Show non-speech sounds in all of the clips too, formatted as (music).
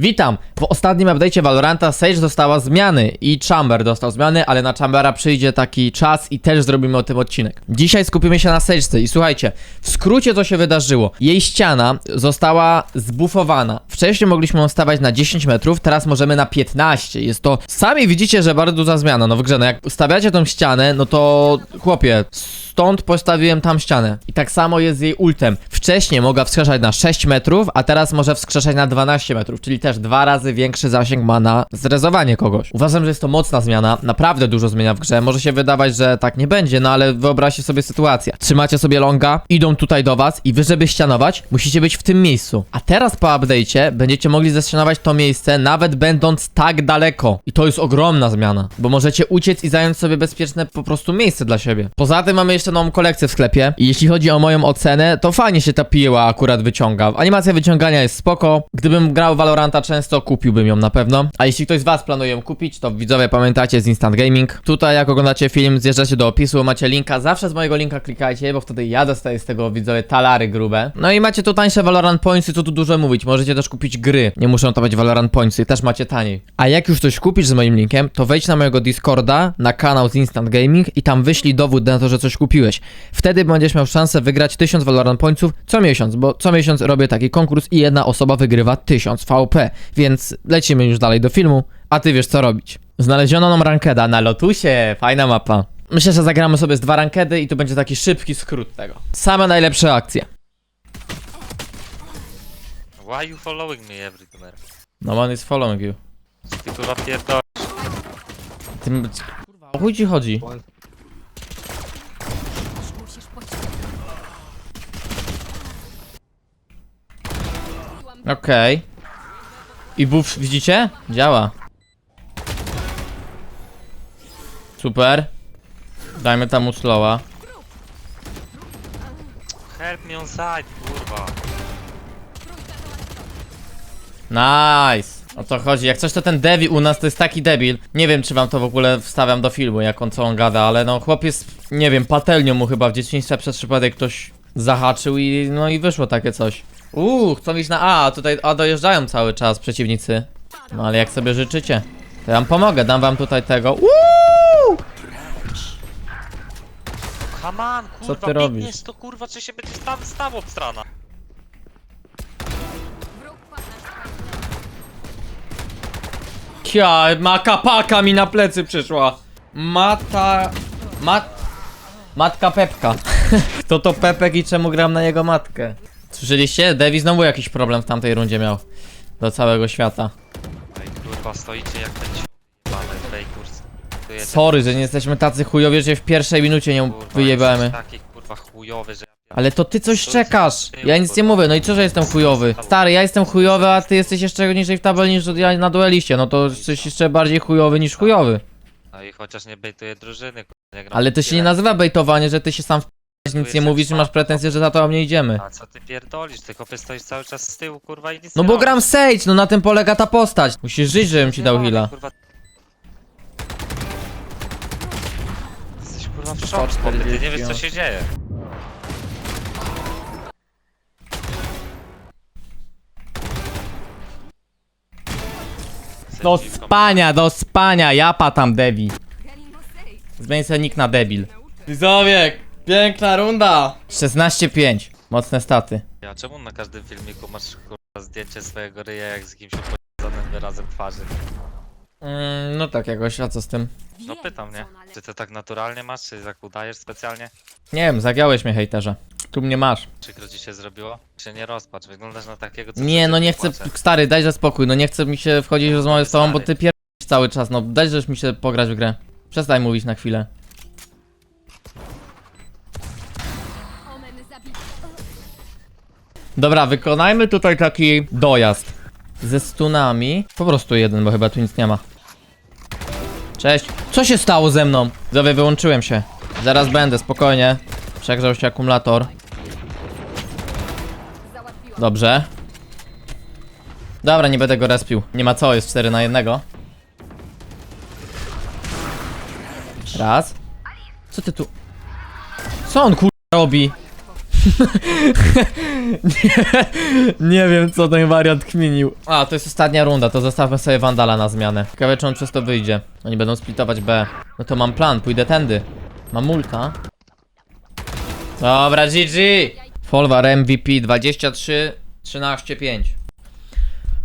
Witam! W ostatnim update'cie Valoranta Sage dostała zmiany i Chamber dostał zmiany, ale na Chambera przyjdzie taki czas i też zrobimy o tym odcinek. Dzisiaj skupimy się na Sage'ce i słuchajcie, w skrócie co się wydarzyło. Jej ściana została zbufowana. Wcześniej mogliśmy ją stawiać na 10 metrów, teraz możemy na 15. Jest to, sami widzicie, że bardzo duża zmiana, no w grze, no jak stawiacie tą ścianę, no to chłopie, stąd postawiłem tam ścianę. I tak samo jest z jej ultem. Wcześniej mogła wskrzeszać na 6 metrów, a teraz może wskrzeszać na 12 metrów, czyli też dwa razy większy zasięg ma na zrezowanie kogoś. Uważam, że jest to mocna zmiana, naprawdę dużo zmienia w grze. Może się wydawać, że tak nie będzie, no ale wyobraźcie sobie sytuację. Trzymacie sobie longa, idą tutaj do was i wy, żeby ścianować, musicie być w tym miejscu. A teraz po update'cie będziecie mogli zestianować to miejsce, nawet będąc tak daleko. I to jest ogromna zmiana, bo możecie uciec i zająć sobie bezpieczne po prostu miejsce dla siebie. Poza tym mamy jeszcze nową kolekcję w sklepie i jeśli chodzi o moją ocenę, to fajnie się ta piła akurat wyciąga. Animacja wyciągania jest spoko. Gdybym grał Valoranta często, kupiłbym ją na pewno. A jeśli ktoś z was planuje ją kupić, to widzowie pamiętajcie z Instant Gaming. Tutaj jak oglądacie film, zjeżdżacie do opisu, macie linka. Zawsze z mojego linka klikajcie, bo wtedy ja dostaję z tego widzowie talary grube. No i macie tu tańsze Valorant Pointsy, co tu dużo mówić. Możecie też kupić gry. Nie muszą to być Valorant Pointsy, też macie taniej. A jak już coś kupisz z moim linkiem, to wejdź na mojego Discorda, na kanał z Instant Gaming i tam wyślij dowód na to, że coś kupiłeś. Wtedy będziesz miał szansę wygrać 1000 Valorant Pointsów co miesiąc, bo co miesiąc robię taki konkurs i jedna osoba wygrywa 1000 VP. Więc lecimy już dalej do filmu, a ty wiesz co robić. Znaleziono nam rankeda na Lotusie, fajna mapa. Myślę, że zagramy sobie z dwa rankedy i tu będzie taki szybki skrót tego. Same najlepsze akcje. Why you following me every time? No one is following you. Ty kurwa pierdol... Tym... Kurwa, o chuj ci chodzi? Okej. I buff, widzicie? Działa. Super. Dajmy tam slowa. Help me on side, kurwa. Nice. O to chodzi. Jak coś to ten Devi u nas to jest taki debil. Nie wiem czy wam to w ogóle wstawiam do filmu, jak on co on gada, ale no chłopiec, nie wiem, patelnią mu chyba w dzieciństwie przez przypadek ktoś zahaczył i no i wyszło takie coś. Uuu, chcą iść na A, a tutaj A dojeżdżają cały czas przeciwnicy. No ale jak sobie życzycie. To ja wam pomogę, dam wam tutaj tego. Uuu! On, kurwa, ty robisz? biegniesz to kurwa, czy się będzie staw, stał od strona? Kia, maka paka mi na plecy przyszła. Mata... Mat... Matka Pepka. (laughs) Kto to Pepek i czemu gram na jego matkę? Słyszeliście? Devi znowu jakiś problem w tamtej rundzie miał. Do całego świata. No i kurwa, stoicie jak ten Mamy fejkurs. Tu jest Sorry, że nie jesteśmy tacy chujowi, że w pierwszej minucie nie kurwa, wyjebamy. jesteś taki kurwa chujowy, że ja Ale to ty coś czekasz. Ja nic nie mówię, no i co, że jestem chujowy? Stary, ja jestem chujowy, a ty jesteś jeszcze niżej w tabeli niż ja na dueliście. No to jesteś jeszcze bardziej chujowy niż chujowy. No i chociaż nie bejtuje drużyny, kurwa, nie gram Ale to się nie tyle. nazywa bejtowanie, że ty się sam w nic nie mówisz i masz pretensje, że za to nie idziemy. A co ty pierdolisz? Ty chłopie stoisz cały czas z tyłu, kurwa i nic No nie bo robisz. gram Sage, no na tym polega ta postać. Musisz żyć, żebym ci Nie dał robię, heala. kurwa. Jesteś kurwa w szoku, chłopie, ty nie wiesz co się dzieje. Do spania, do spania, japa tam Devi. Zmień sobie nick na debil. Wizowiek, piękna runda. 16-5, mocne staty. Ja czemu na każdym filmiku masz kurwa zdjęcie swojego ryja jak z kimś opowiedzianym wyrazem twarzy? Mm, no tak jakoś, a co z tym? No pytam, nie? Czy to tak naturalnie masz, czy tak udajesz specjalnie? Nie wiem, zagiałeś mnie hejterze. Tu mnie masz. Przykro ci się zrobiło? Się nie rozpacz, wyglądasz na takiego co Nie, no nie chcę, płacze. stary, dajże spokój, no nie chcę mi się wchodzić w rozmowę z tobą, bo ty pierdolisz cały czas, no dajżesz mi się pograć w grę. Przestań mówić na chwilę. Dobra, wykonajmy tutaj taki dojazd. Ze stunami. Po prostu jeden, bo chyba tu nic nie ma. Cześć. Co się stało ze mną? Zowie, wyłączyłem się. Zaraz będę, spokojnie. Przegrzał się akumulator. Dobrze. Dobra, nie będę go respił. Nie ma co, jest 4 na jednego. Raz. Co ty tu? Co on kur... robi? Nie, nie wiem, co ten wariant kminił. A, to jest ostatnia runda, to zostawmy sobie Wandala na zmianę. Ciekawe, czy on przez to wyjdzie. Oni będą splitować B. No to mam plan, pójdę tędy. Mam multa. Dobra, GG! Folwar MVP 23 13 5.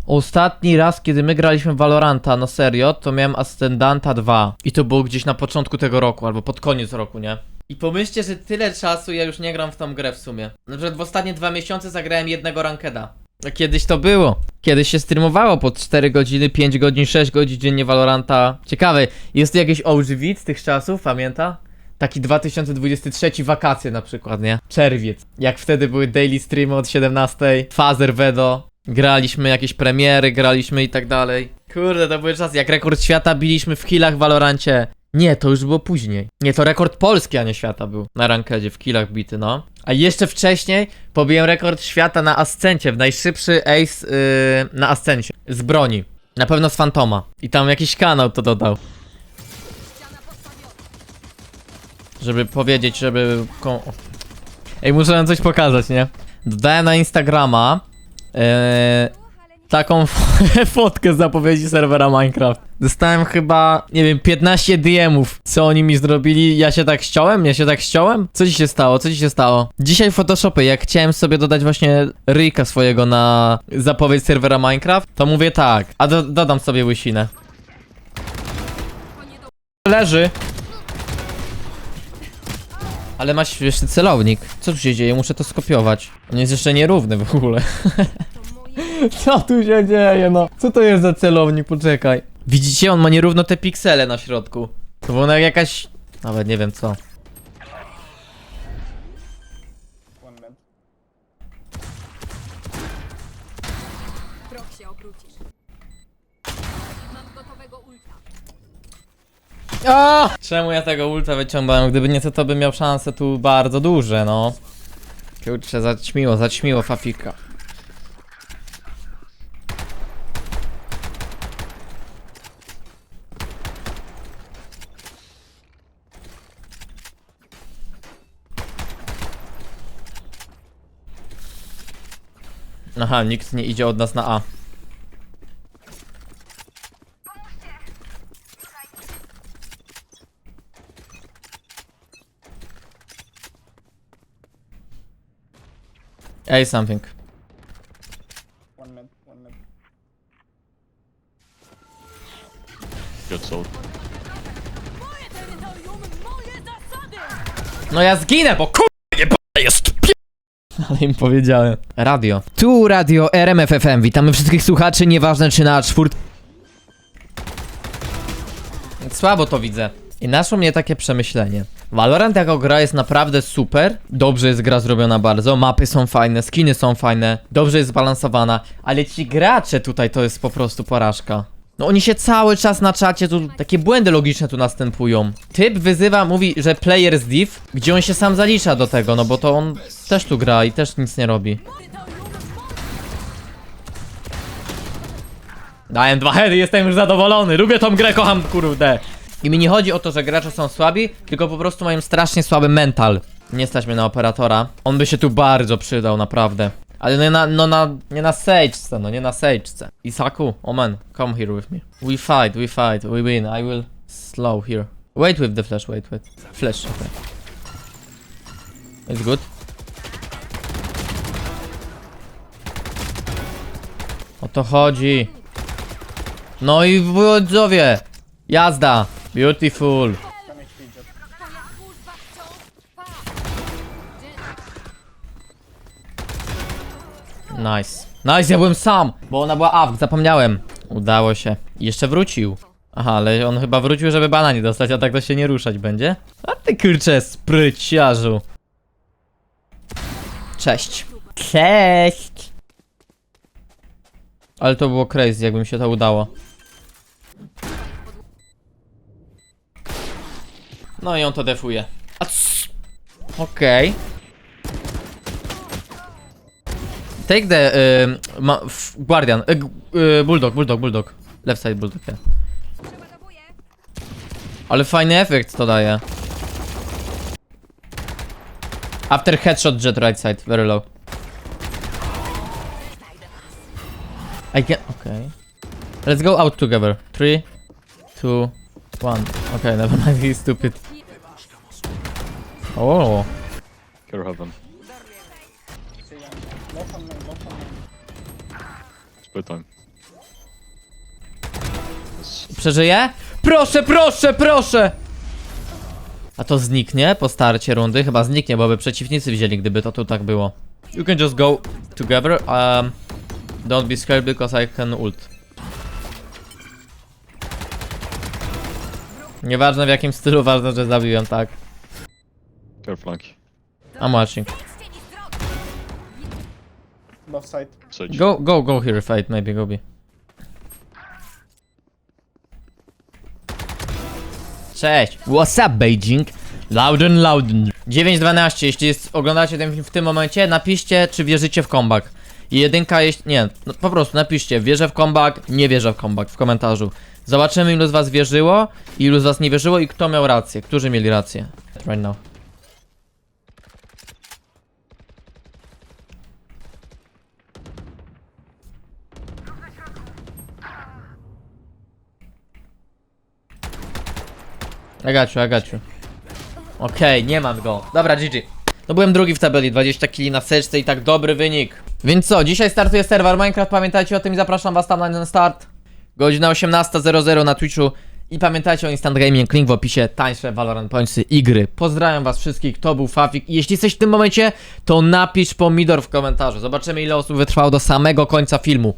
Ostatni raz, kiedy my graliśmy Valoranta, no serio, to miałem Ascendanta 2. I to było gdzieś na początku tego roku, albo pod koniec roku, nie? I pomyślcie, że tyle czasu ja już nie gram w tą grę w sumie. Na przykład w ostatnie dwa miesiące zagrałem jednego rankeda. A kiedyś to było. Kiedyś się streamowało po 4 godziny, 5 godzin, 6 godzin dziennie Valoranta. Ciekawe, jest tu jakiś OG z tych czasów, pamięta? Taki 2023 wakacje na przykład, nie? Czerwiec. Jak wtedy były daily streamy od 17, Fazer Vedo. Graliśmy jakieś premiery, graliśmy i tak dalej. Kurde, to były czasy. Jak rekord świata biliśmy w killach w Valorancie. Nie, to już było później. Nie, to rekord Polski, a nie świata był. Na rankedzie, w killach bity, no. A jeszcze wcześniej pobiłem rekord świata na Ascencie, w najszybszy ace yy, na Ascencie. Z broni. Na pewno z Fantoma. I tam jakiś kanał to dodał. Żeby powiedzieć, żeby... Ej, muszę wam coś pokazać, nie? Dodałem na Instagrama e, taką (laughs) fotkę z zapowiedzi serwera Minecraft. Dostałem chyba, nie wiem, 15 DM-ów, co oni mi zrobili. Ja się tak ściąłem? Ja się tak ściąłem? Co ci się stało? Co ci się stało? Dzisiaj w Photoshopie, jak chciałem sobie dodać właśnie ryjka swojego na zapowiedź serwera Minecraft, to mówię tak, a do, dodam sobie łysinę. Leży. Ale masz jeszcze celownik. Co tu się dzieje? Muszę to skopiować. On jest jeszcze nierówny w ogóle. (laughs) Co tu się dzieje, no? Co to jest za celownik? Poczekaj. Widzicie? On ma nierówno te piksele na środku. To była jakaś... Nawet nie wiem co. Proch się obrócisz. Mam gotowego ulta. A! Czemu ja tego ulta wyciągnąłem? Gdyby nie to, to bym miał szanse tu bardzo duże, no. Kurczę, zaćmiło, zaćmiło Fafika. Aha, nikt nie idzie od nas na A. Ej, something. One man. One man. Good soul. No ja zginę, bo kur... nie jest. Ale im powiedziałem. Radio. Tu radio RMFFM. Witamy wszystkich słuchaczy, nieważne czy na czwórt... Słabo to widzę. I naszło mnie takie przemyślenie. Valorant jako gra jest naprawdę super. Dobrze jest gra zrobiona bardzo. Mapy są fajne, skiny są fajne. Dobrze jest zbalansowana. Ale ci gracze tutaj to jest po prostu porażka. No oni się cały czas na czacie tu, takie błędy logiczne tu następują. Typ wyzywa, mówi, że player z div, gdzie on się sam zalicza do tego, no bo to on też tu gra i też nic nie robi. Dałem dwa heady, jestem już zadowolony, lubię tą grę, kocham kurde. I mi nie chodzi o to, że gracze są słabi, tylko po prostu mają strasznie słaby mental. Nie stać mnie na operatora. On by się tu bardzo przydał, naprawdę. Ale nie na, no na, nie na sejczce, no nie na sejczce. Isaku, oh man, come here with me. We fight, we fight, we win. I will slow here. Wait with the flash, wait, wait. Flash, okay. It's good. O to chodzi. No i wodzowie. Jazda. Beautiful. Nice. Nice, ja byłem sam, bo ona była AWK, zapomniałem. Udało się. Jeszcze wrócił. Aha, ale on chyba wrócił, żeby bana nie dostać, a tak to się nie ruszać będzie. A ty kurczę, spryciarzu. Cześć. Cześć. Ale to było crazy, jakby mi się to udało. No i on to defuje. A Okej. Take the y, ma, Guardian. Y, y, bulldog, bulldog, bulldog. Left side bulldog, yeah. Ale fajny efekt to daje. After headshot jet right side, very low. I get... Okay. Let's go out together. Three, two, one. Okay, (laughs) never mind, he's stupid. Both on main. Split time. Przeżyje? Proszę, proszę, proszę! A to zniknie po starcie rundy? Chyba zniknie, bo by przeciwnicy wzięli, gdyby to tu tak było. You can just go together. Um, don't be scared because I can ult. Nieważne w jakim stylu, ważne, że zabiłem, tak. Care flank. I'm watching. Both side. Go, go, go here, fight, maybe, go B. Cześć, what's up Beijing? Loudon, Loudon. 9.12, jeśli jest, oglądacie ten film w tym momencie, napiszcie, czy wierzycie w comeback. I jedynka, jeśli, nie, no, po prostu napiszcie, wierzę w comeback, nie wierzę w comeback w komentarzu. Zobaczymy ilu z was wierzyło, ilu z was nie wierzyło i kto miał rację, którzy mieli rację. Right now. I got you, I got you. Okej, nie mam go. Dobra, GG. To byłem drugi w tabeli, 20 kili na seczce i tak dobry wynik. Więc co, dzisiaj startuje serwer Minecraft, pamiętajcie o tym i zapraszam was tam na ten start. Godzina 18.00 na Twitchu. I pamiętajcie o Instant Gaming, link w opisie, tańsze Valorant Pointsy i gry. Pozdrawiam was wszystkich, to był Fafik. I jeśli jesteś w tym momencie, to napisz pomidor w komentarzu. Zobaczymy ile osób wytrwało do samego końca filmu.